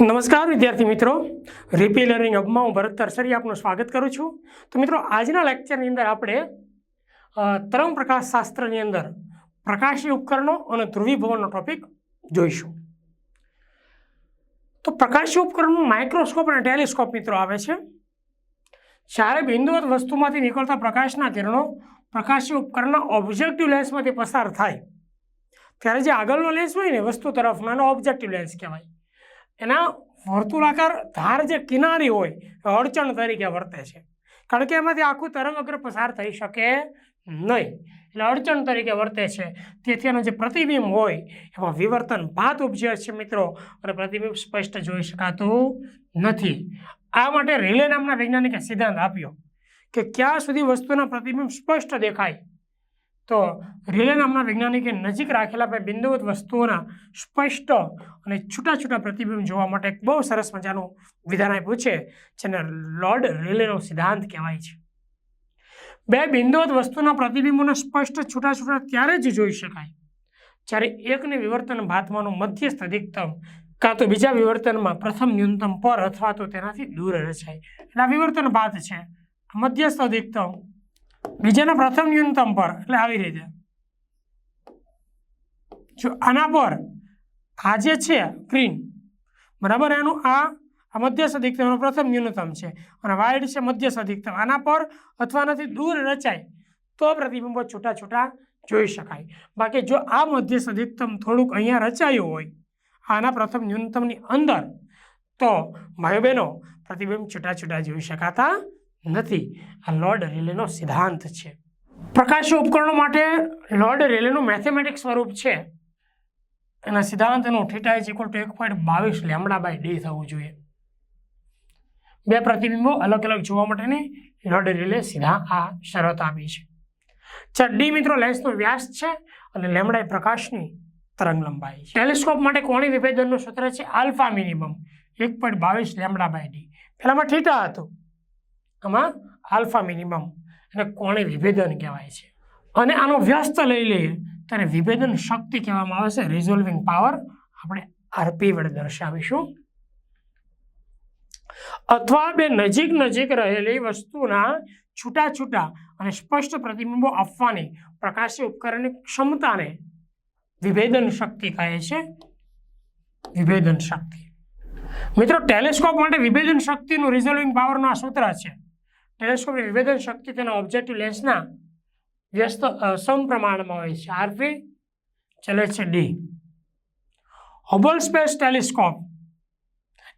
નમસ્કાર, વિદ્યાર્થી મિત્રો. રીપી લર્નિંગ હબમાં હું ભરત તરસરી આપનું સ્વાગત કરું છું. તો મિત્રો, આજના લેક્ચરની અંદર આપણે તરંગ પ્રકાશ શાસ્ત્રની અંદર પ્રકાશી ઉપકરણો અને ધ્રુવીભવનનો ટોપિક જોઈશું. તો પ્રકાશી ઉપકરણમાં માઇક્રોસ્કોપ અને ટેલિસ્કોપ મિત્રો આવે છે. જ્યારે બિંદુવત વસ્તુમાંથી નીકળતા પ્રકાશના કિરણો પ્રકાશી ઉપકરણના ઓબ્જેક્ટિવ લેન્સમાંથી પસાર થાય. ત્યારે જે આગળનો લેન્સ હોય ને, વસ્તુ તરફનો એનો ઓબ્જેક્ટિવ લેન્સ કહેવાય. એના વર્તુળાકાર ધાર જે કિનારી હોય એ અડચણ તરીકે વર્તે છે. કારણ કે એમાંથી આખું તરંગગ્ર પસાર થઈ શકે નહીં. એટલે અડચણ તરીકે વર્તે છે. તેથી એનું જે પ્રતિબિંબ હોય, એમાં વિવર્તન ભાત ઉપજે છે મિત્રો. અને પ્રતિબિંબ સ્પષ્ટ જોઈ શકાતું નથી. આ માટે રિલે નામના વૈજ્ઞાનિકે સિદ્ધાંત આપ્યો કે ક્યાં સુધી વસ્તુના પ્રતિબિંબ સ્પષ્ટ દેખાય? તો રિલે નામના વૈજ્ઞાનિકે નજીક રાખેલા બે બિંદુવત વસ્તુઓના સ્પષ્ટ અને છૂટા છૂટા પ્રતિબિંબ જોવા માટે એક બહુ સરસ મજાનું વિધાન આપ્યું છે, જેને લોર્ડ રિલેનો સિદ્ધાંત કહેવાય છે. બે બિંદુવત વસ્તુના પ્રતિબિંબોને સ્પષ્ટ છૂટા છૂટા ત્યારે જ જોઈ શકાય. જ્યારે એકને વિવર્તન ભાતમાંનું મધ્યસ્થ અધિકતમ કાં તો બીજા વિવર્તનમાં પ્રથમ ન્યૂનતમ પર અથવા તો તેનાથી દૂર રચાય. એટલે આ વિવર્તન ભાત છે. મધ્યસ્થ અધિકતમ બીજાના પ્રથમ ન્યૂનતમ પર એટલે આવી રીતે જો આના પર આ જે છે ગ્રીન બરાબર? એનું આ આ મધ્યસ્થ અધિકતમનો પ્રથમ ન્યૂનતમ છે. અને વાઇડ છે મધ્યસ્થ અધિકતમ. આના પર અથવા આનાથી દૂર રચાય તો પ્રતિબિંબો છૂટા છૂટા જોઈ શકાય. બાકી જો આ મધ્યસ્થ અધિકતમ થોડુંક અહીંયા રચાયું હોય, આના પ્રથમ ન્યૂનતમની અંદર, તો ભાઈઓ બહેનો, પ્રતિબિંબ છૂટા છૂટા જોઈ શકાતા નથી. આ લોર્ડ રેલેનો સિદ્ધાંત છે. પ્રકાશ ઉપકરણો માટે લોર્ડ રેલેનું મેથેમેટિક સ્વરૂપ છે. એના સિદ્ધાંતનું થીટા ઇઝ ઇક્વલ ટુ એક પોઈન્ટ બાવીસ લેમડા બાય ડી થવું જોઈએ. બે પ્રતિબિંબો અલગ અલગ જોવા માટેની લોર્ડ રેલે સીધા આ શરત આપી છે. ચાર ડી મિત્રો લેન્સનો વ્યાસ છે અને લેમડા પ્રકાશની તરંગ લંબાઈ છે. ટેલિસ્કોપ માટે કોણી વિભેદનનું સૂત્ર છે આલ્ફા મિનિમમ, એક પોઈન્ટ બાવીસ લેમડા બાય ડી. પહેલામાં થીટા હતું. આમાં આલ્ફા મિનિમમ એને કોણે વિભેદન કહેવાય છે. અને આનો વ્યસ્ત લઈ લઈએ ત્યારે વિભેદન શક્તિ કહેવામાં આવે છે. રિઝોલ્વિંગ પાવર આપણે આરપી વડે દર્શાવીશું. અથવા બે નજીક નજીક રહેલી વસ્તુના છૂટા છૂટા અને સ્પષ્ટ પ્રતિબિંબો આપવાની પ્રકાશી ઉપકરણની ક્ષમતાને વિભેદન શક્તિ કહે છે. વિભેદન શક્તિ. મિત્રો ટેલિસ્કોપ માટે વિભેદન શક્તિનું રિઝોલ્વિંગ પાવરનું આ સૂત્ર છે. ટેલિસ્કોપની વિભેદન શક્તિ તેના ઓબ્જેક્ટિવ લેન્સના વ્યસ્ત સમપ્રમાણમાં હોય છે. આરપી ચલે છે the Hubble space telescope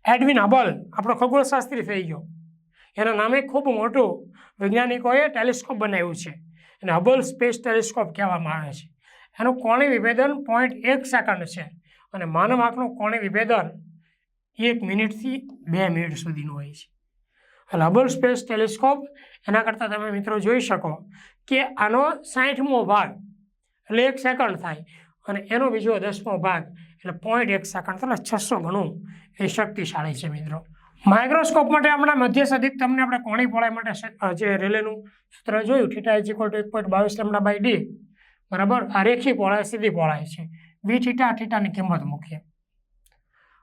Edwin Hubble આપણો ખગોળશાસ્ત્રી થઈ ગયો. એના નામે ખૂબ મોટું વૈજ્ઞાનિકોએ ટેલિસ્કોપ બનાવ્યું છે. એને હબલ સ્પેસ ટેલિસ્કોપ કહેવામાં આવે છે. એનું કોણી વિભેદન પોઈન્ટ એક સેકન્ડ છે અને માનવ આંખનું કોણી વિભેદન એક મિનિટથી બે મિનિટ સુધીનું હોય છે. હબલ સ્પેસ ટેલિસ્કોપ એના કરતાં તમે મિત્રો જોઈ શકો કે આનો સાઠમો ભાગ એટલે એક સેકન્ડ થાય અને એનો બીજો દસમો ભાગ એટલે પોઈન્ટ એક સેકન્ડ એટલે છસો ગણું એ શક્તિશાળી છે મિત્રો. માઇક્રોસ્કોપ માટે હમણાં મધ્ય સદીક તમને આપણે કોણી પહોળાઈ માટે જે રેલેનું સૂત્ર જોયું થીટા ઇઝ ઇક્વલ ટુ એક પોઈન્ટ બાવીસ લેમડા બાય ડી બરાબર? આ રેખી પહોળાઈ, સીધી પહોળાઈ છે. વી થીટા થીટાની કિંમત મૂકીએ.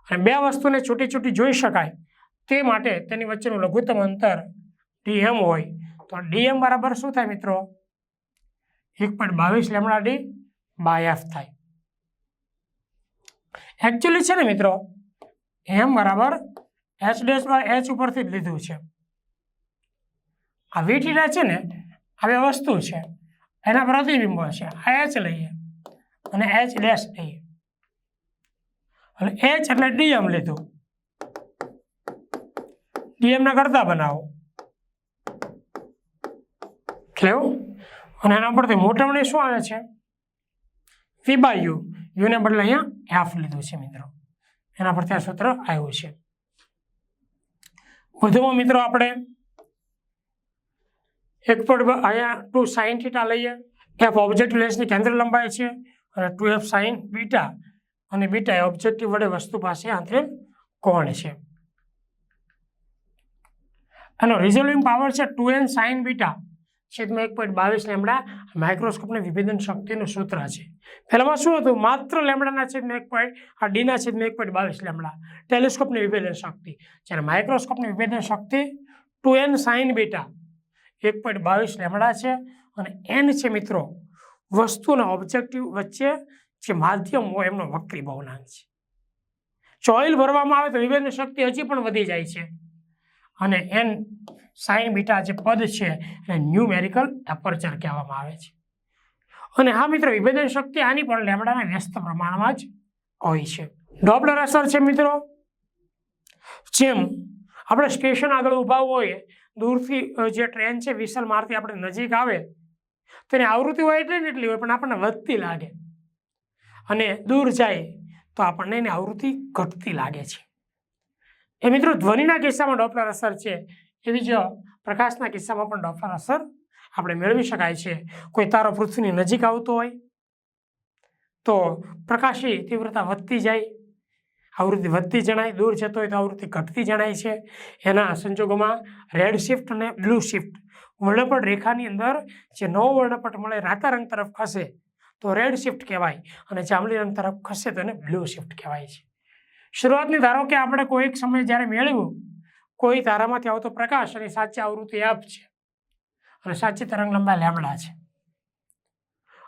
અને બે વસ્તુને છૂટી છૂટી જોઈ શકાય. તે માટે તેની વચ્ચેનું લઘુત્તમ અંતર ડીએમ હોય. તો ડીએમ બરાબર શું થાય મિત્રો? એક પોઈન્ટ બાવીસ લેમડા ડી બાય એફ થાય. એકચ્યુઅલી છે ને મિત્રો, એમ બરાબર એચ ડેશ બાય એચ ઉપરથી જ લીધું છે. આ વીટીડા છે ને, આ બે વસ્તુ છે. એના પ્રતિબિંબો છે. આ એચ લઈએ અને એચ ડેશ લઈએ એટલે એચ એટલે ડીએમ લીધું. ડીએમના કરતા બનાવો. કેવું અને એના પરથી મોટવણી શું આવે છે? વી બાય યુ યુને બદલે અહીંયા હાફ લીધું છે મિત્રો. એના પરથી આ સૂત્ર આવ્યું છે. વધુમાં મિત્રો આપણે એક પર અહીંયા ટુ સાઇન થીટા લઈએ. એફ ઓબ્જેક્ટિવ લેન્સની કેન્દ્ર લંબાઈ છે અને ટુ એફ સાઇન બીટા અને બીટા એ ઓબ્જેક્ટિવ વડે વસ્તુ પાસે આંતરિક કોણ છે. એનો રિઝોલ્વિંગ પાવર છે ટુ એન સાઇન બીટા છેદમાં એક પોઈન્ટ બાવીસ લેમડા માઇક્રોસ્કોપની વિભેદન શક્તિનું સૂત્ર છે. પહેલામાં શું હતું? માત્ર લેમડાના છેદમાં એક પોઈન્ટ આ ડીના છેદમાં એક પોઈન્ટ બાવીસ લેમડા. ટેલિસ્કોપની વિભેદન શક્તિ. જ્યારે માઇક્રોસ્કોપની વિભેદન શક્તિ ટુ એન સાઇન બીટા એક પોઈન્ટ બાવીસ લેમડા છે અને એન છે મિત્રો, વસ્તુના ઓબ્જેક્ટિવ વચ્ચે જે માધ્યમ હોય એમનો વક્રી બહુનાંક છે. ચોઇલ ભરવામાં આવે તો વિભેદન શક્તિ હજી પણ વધી જાય છે. અને એન સાઇન બીટા જે પદ છે, એને ન્યુમેરિકલ એપર્ચર કહેવામાં આવે છે. અને આ મિત્રો, વિભેદન શક્તિ આની પણ લેમડાના વ્યસ્ત પ્રમાણમાં જ હોય છે. ડોપલર અસર છે મિત્રો? જેમ આપણે સ્ટેશન આગળ ઊભા હોઈએ દૂરથી જે ટ્રેન છે વિસલ મારતી આપણે નજીક આવે તેની આવૃત્તિ હોય એટલે ને એટલી હોય, પણ આપણને વધતી લાગે. અને દૂર જાય, તો આપણને એની આવૃત્તિ ઘટતી લાગે છે. એ મિત્રો ધ્વનિના કિસ્સામાં ડોપલર અસર છે. એવી જ પ્રકાશના કિસ્સામાં પણ ડોપલર અસર આપણે મેળવી શકાય છે. કોઈ તારો પૃથ્વીની નજીક આવતો હોય તો પ્રકાશી તીવ્રતા વધતી જાય, આવૃત્તિ વધતી જણાય, દૂર જતો હોય તો આવૃત્તિ ઘટતી જણાય છે. એના સંજોગોમાં રેડ શિફ્ટ અને બ્લુ શિફ્ટ વર્ણપટ રેખાની અંદર જે નવો વર્ણપટ મળે રાતા રંગ તરફ ખસે તો રેડ શિફ્ટ કહેવાય અને જાંબલી રંગ તરફ ખસે તો એને બ્લુ શિફ્ટ કહેવાય છે. શરૂઆતની ધારો કે આપણે કોઈક સમય જ્યારે મેળવ્યું, કોઈ તારામાંથી આવતો પ્રકાશ અને સાચી આવૃત્તિ એફ છે. અને સાચી તરંગ લંબાઈ લેમડા છે.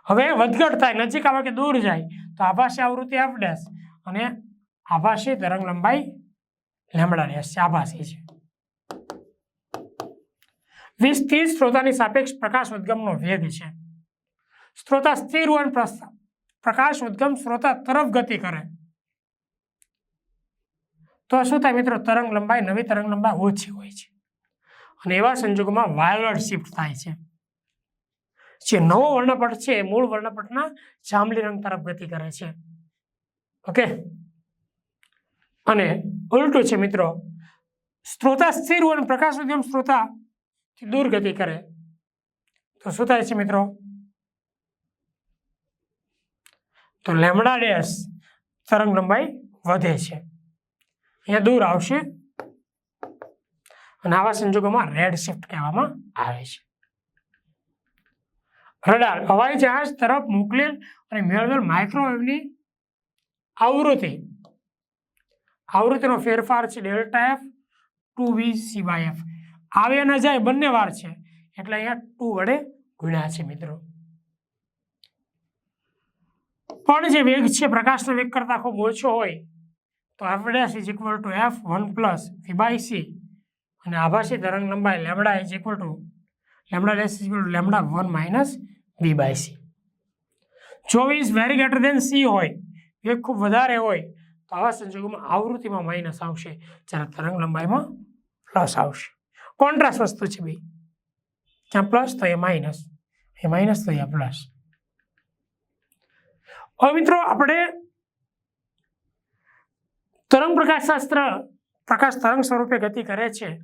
હવે વધઘટ થાય, નજીક આવે કે દૂર જાય, તો આભાસી આવૃત્તિ એફ ડેશ અને આભાસી તરંગ લંબાઈ લેમડા ડેશ છે આભાસી છે. વીસથી સ્ત્રોતાની સાપેક્ષ પ્રકાશ ઉદ્ગમનો વેગ છે. સ્ત્રોતા સ્થિર હોય પ્રકાશ ઉદ્ગમ સ્ત્રોતા તરફ ગતિ કરે. તો શું થાય મિત્રો? તરંગ લંબાઈ નવી તરંગ લંબાઈ ઓછી હોય છે. અને એવા સંજોગોમાં વાયોલેટ શિફ્ટ થાય છે. જે નવો વર્ણપટ છે મૂળ વર્ણપટના જાંબલી રંગ તરફ ગતિ કરે છે. ઓકે? અને ઉલટું છે મિત્રો, સ્ત્રોતા સ્થિર અને પ્રકાશ ઉદ્યમ સ્ત્રોતા દૂર ગતિ કરે. તો શું થાય છે મિત્રો? તો લેમડા ડેશ તરંગ લંબાઈ વધે છે. અહીંયા દૂર આવશે. અને આવા સંજોગોમાં રેડ શિફ્ટ કહેવામાં આવે છે. રડાર, હવાઈ જહાજ તરફ મોકલેલ અને મેળવેલ માઇક્રોવેવની આવૃત્તિ. આવૃત્તિનો ફેરફાર છે delta F two V C by F આવે અને જાય બંને વાર છે. એટલે અહીંયા ટુ વડે ગુણ્યા છે મિત્રો. પણ જે વેગ છે, પ્રકાશનો વેગ કરતાં ખૂબ ઓછો હોય તો F dash is equal to F one plus V by C અને આભાસી તરંગ લંબાઈ lambda is equal to lambda dash is equal to lambda one minus V by C ચોવીસ વેરી ગ્રેટર દેન સી હોય, એ ખૂબ વધારે હોય, તો આવા સંજોગોમાં આવૃત્તિમાં માઇનસ આવશે, જ્યારે તરંગ લંબાઈમાં પ્લસ આવશે. કોન્ટ્રાસ્ટ વસ્તુ છે ભાઈ ત્યાં પ્લસ તો એ માઇનસ એ માઇનસ તો એ પ્લસ હવે મિત્રો, આપણે તરંગ પ્રકાશશાસ્ત્ર પ્રકાશ તરંગ સ્વરૂપે ગતિ કરે છે.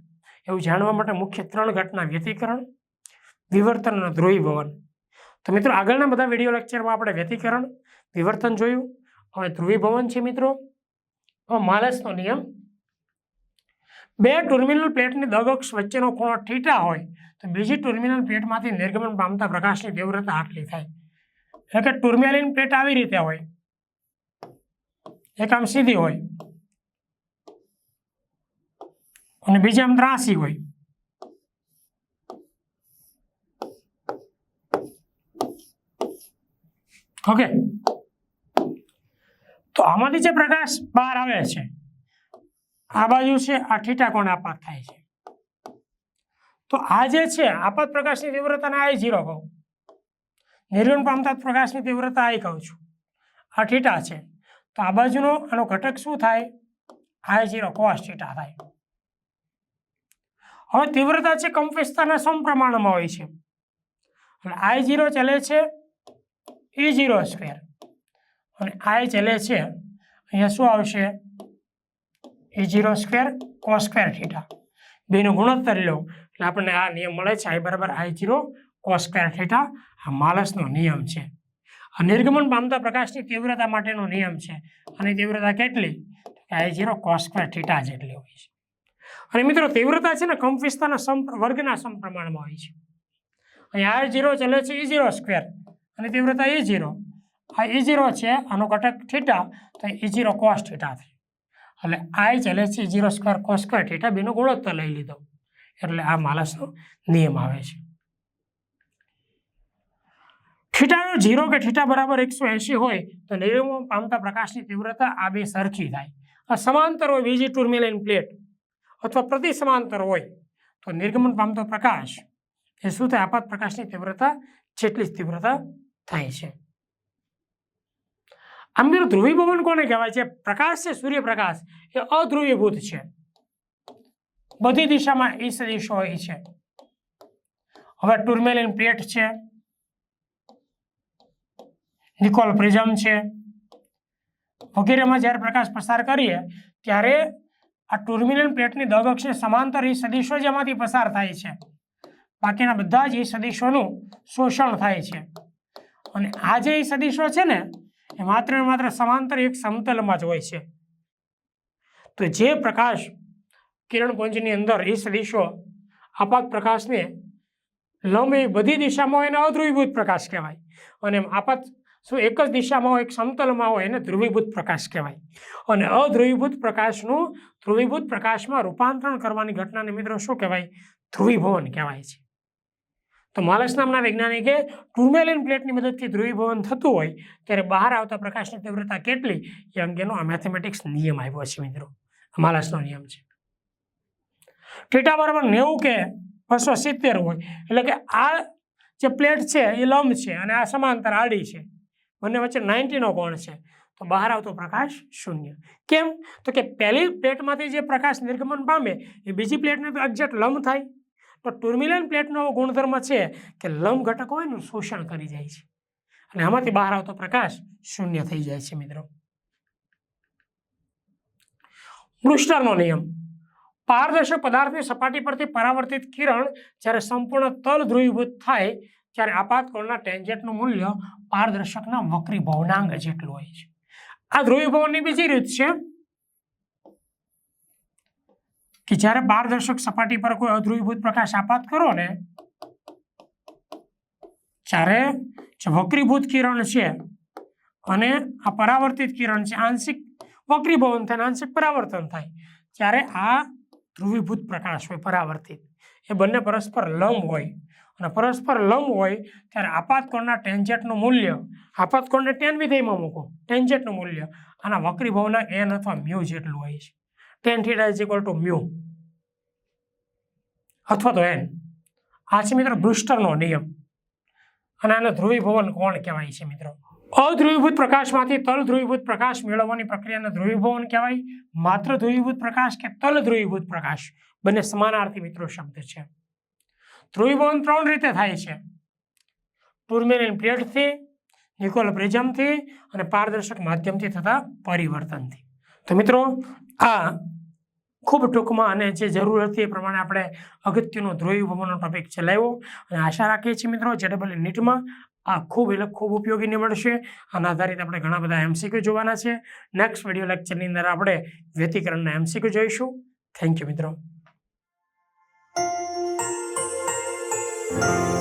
એવું જાણવા માટે મુખ્ય ત્રણ ઘટના વ્યતિકરણ, વિવર્તન અને ધ્રુવીભવન. તો મિત્રો, આગળના બધા વીડિયો લેક્ચરમાં આપણે વ્યતિકરણ, વિવર્તન જોયું. હવે ધ્રુવીભવન છે મિત્રો. હવે માલસનો નિયમ. બે ટર્મિનલ પ્લેટની દગક્ષ વચ્ચેનો ખૂણો ઠીટા હોય, તો બીજી ટર્મિનલ પ્લેટમાંથી નિર્ગમન પામતા પ્રકાશની તીવ્રતા આટલી થાય. એટલે કે ટુર્મેલિન પ્લેટ આવી રીતે હોય. એક આમ સીધી હોય. અને બીજી આમ ત્રાસી હોય. ઓકે તો આમાંથી જે પ્રકાશ બહાર આવે છે, આ બાજુ છે, આ ઠીટા કોણ આપાત થાય છે. તો આ જે છે આપાત પ્રકાશની તીવ્રતાને આ ઝીરો કહું. નિર્ગમન પામતા પ્રકાશની તીવ્રતા આ કહું છું. આ ઠીટા છે. તો આ બાજુનો આનો ઘટક શું થાય? આઈ ઝીરો કોસ ઠીટા થાય. હવે તીવ્રતા છે કંપવિસ્તારના સમપ્રમાણમાં હોય છે. અને આઈ જીરો ચાલે છે ઈ જીરો સ્ક્વેર અને આઈ ચાલે છે અહીંયા શું આવશે? E zero square cos square theta બેનું ગુણોત્તર લો. એટલે આપણને આ નિયમ મળે છે આઈ બરાબર I zero cos square theta આ માલસનો નિયમ છે. આ નિર્ગમન પામતા પ્રકાશની તીવ્રતા માટેનો નિયમ છે. અને તીવ્રતા કેટલી? I zero cos square theta જેટલી હોય છે. અને મિત્રો, તીવ્રતા છે ને કંપ વિસ્તારના સમ, વર્ગના સમપ્રમાણમાં હોય છે. અહીં આર ઝીરો ચાલે છે ઈ જીરો સ્ક્વેર અને તીવ્રતા ઈ જીરો આ ઈ જીરો છે, આનો ઘટક થીટા તો ઈ જીરો કોસ થીટા થાય. એટલે આઈ ચાલે છે zero square cos square theta બેનો ગુણોત્તર લઈ લીધો. એટલે આ માલસનો નિયમ આવે છે. થીટાનો જીરો કે થીટા બરાબર એકસો એંશી હોય, તો નિયમો પામતા પ્રકાશની તીવ્રતા આ બે સરખી થાય. આ સમાંતર હોય બીજી ટુર્મિલેન પ્લેટ. અથવા પ્રતિ સમાંતર હોય, તો નિર્ગમન પામતો પ્રકાશ એ શું થાય આપાત પ્રકાશની તીવ્રતા જેટલી જ તીવ્રતા થાય છે. આમ મિત્રો ધ્રુવીભવન કોને કહેવાય છે? પ્રકાશ છે, સૂર્યપ્રકાશ. એ અધ્રુવીભૂત છે. બધી દિશામાં એ સદીશો હોય છે. હવે ટુર્મેલિન પ્લેટ છે. નિકોલ પ્રિઝમ છે. વગેરેમાં જ્યારે પ્રકાશ પસાર કરીએ, ત્યારે આ ટુર્મિનલ પ્લેટની દગક્ષને સમાંતર એ સદીશો જેમાંથી પસાર થાય છે. બાકીના બધા જ એ સદીશોનું શોષણ થાય છે. અને આ જે એ સદીશો છે ને, એ માત્ર ને માત્ર સમાંતર એક સમતલમાં જ હોય છે. તો જે પ્રકાશ કિરણપુંજની અંદર એ સદીશો આપાત પ્રકાશને લંબ એ બધી દિશામાં એને અધ્રુવીભૂત પ્રકાશ કહેવાય. અને આપાત શું એક જ દિશામાં હોય, એક સમતલમાં હોય એને ધ્રુવીભૂત પ્રકાશ કહેવાય. અને અધ્રુવીભૂત પ્રકાશનું ધ્રુવીભૂત પ્રકાશમાં રૂપાંતરણ કરવાની ઘટનાને મિત્રો શું કહેવાય? ધ્રુવીભવન કહેવાય છે. તો માલસ નામના વૈજ્ઞાનિકે ટુર્મેલિન પ્લેટની મદદથી ધ્રુવીભવન થતું હોય, ત્યારે બહાર આવતા પ્રકાશની તીવ્રતા કેટલી? એ અંગેનો આ મેથેમેટિક્સ નિયમ આવ્યો છે મિત્રો. માલસનો નિયમ છે. થીટા બરાબર નેવું કે બસો સિત્તેર હોય, એટલે કે આ જે પ્લેટ છે એ લંબ છે અને આ સમાંતર આડી છે. બંને વચ્ચે નાઇન્ટીનો કોણ છે? તો બહાર આવતો પ્રકાશ શૂન્ય. કેમ? તો કે પહેલી પ્લેટમાંથી જે પ્રકાશ નિર્ગમન પામે, એ બીજી પ્લેટને તો એક્ઝેક્ટ લંબ થાય. તો ટુર્મિલન પ્લેટનો એવો ગુણધર્મ છે કે લંબ ઘટક હોય શોષણ કરી જાય છે. અને આમાંથી બહાર આવતો પ્રકાશ શૂન્ય થઈ જાય છે, મિત્રો. બ્રુસ્ટરનો નિયમ. પારદર્શક પદાર્થની સપાટી પરથી પરાવર્તિત કિરણ જ્યારે સંપૂર્ણ તલ ધ્રુવીભૂત થાય ત્યારે આપાત ટેન્જેટનું મૂલ્ય પારદર્શકના વક્રી ભવનાંગ જેટલું હોય છે. આ ધ્રુવીભવનની બીજી રીત છે કે જ્યારે પારદર્શક સપાટી પર કોઈ અધ્રુવીભૂત પ્રકાશ આપાત કરો ને, ત્યારે જે વક્રીભૂત કિરણ છે અને આ પરાવર્તિત કિરણ છે, આંશિક વક્રીભવન થાય આંશિક પરાવર્તન થાય, ત્યારે આ ધ્રુવીભૂત પ્રકાશ હોય, પરાવર્તિત. એ બંને પરસ્પર લંબ હોય. અને પરસ્પર લંબ હોય, ત્યારે આપાતકોણના ટેન્જેટનું મૂલ્ય, આપાતકોણને ટેન વિધેયમાં મૂકો ટેન્જેટનું મૂલ્ય. આના વક્રીભવના એન અથવા મ્યુ જેટલું હોય છે. Tan theta is equal to mu અથવા તો એન આ છે મિત્રો બ્રુસ્ટરનો નિયમ. અને આને ધ્રુવીભવન કોણ કહેવાય છે મિત્રો? અધ્રુવીભૂત પ્રકાશમાંથી તલ ધ્રુવીભૂત પ્રકાશ મેળવવાની પ્રક્રિયાને ધ્રુવીભવન કહેવાય. માત્ર ધ્રુવીભૂત પ્રકાશ કે તલ ધ્રુવીભૂત પ્રકાશ? બંને સમાનાર્થી મિત્રો શબ્દ છે. ધ્રુવીભવન ત્રણ રીતે થાય છે. ટુર્મેલિન પ્લેટથી નિકોલ પ્રિઝમથી અને પારદર્શક માધ્યમથી થતા પરિવર્તનથી. તો મિત્રો, આ ખૂબ ટૂંકમાં અને જે જરૂર હતી એ પ્રમાણે આપણે અગત્યનો ધ્રુવીભવનનો ટોપિક ચલાવ્યો. અને આશા રાખીએ છીએ મિત્રો, જે ડબલ નીટમાં આ ખૂબ એટલે ખૂબ ઉપયોગી નીવડશે આના આધારિત આપણે ઘણા બધા એમસીક્યુ જોવાના છે. નેક્સ્ટ વીડિયો લેક્ચરની અંદર આપણે વ્યતિકરણના એમસીક્યુ જોઈશું. થેન્ક યુ મિત્રો. Bye.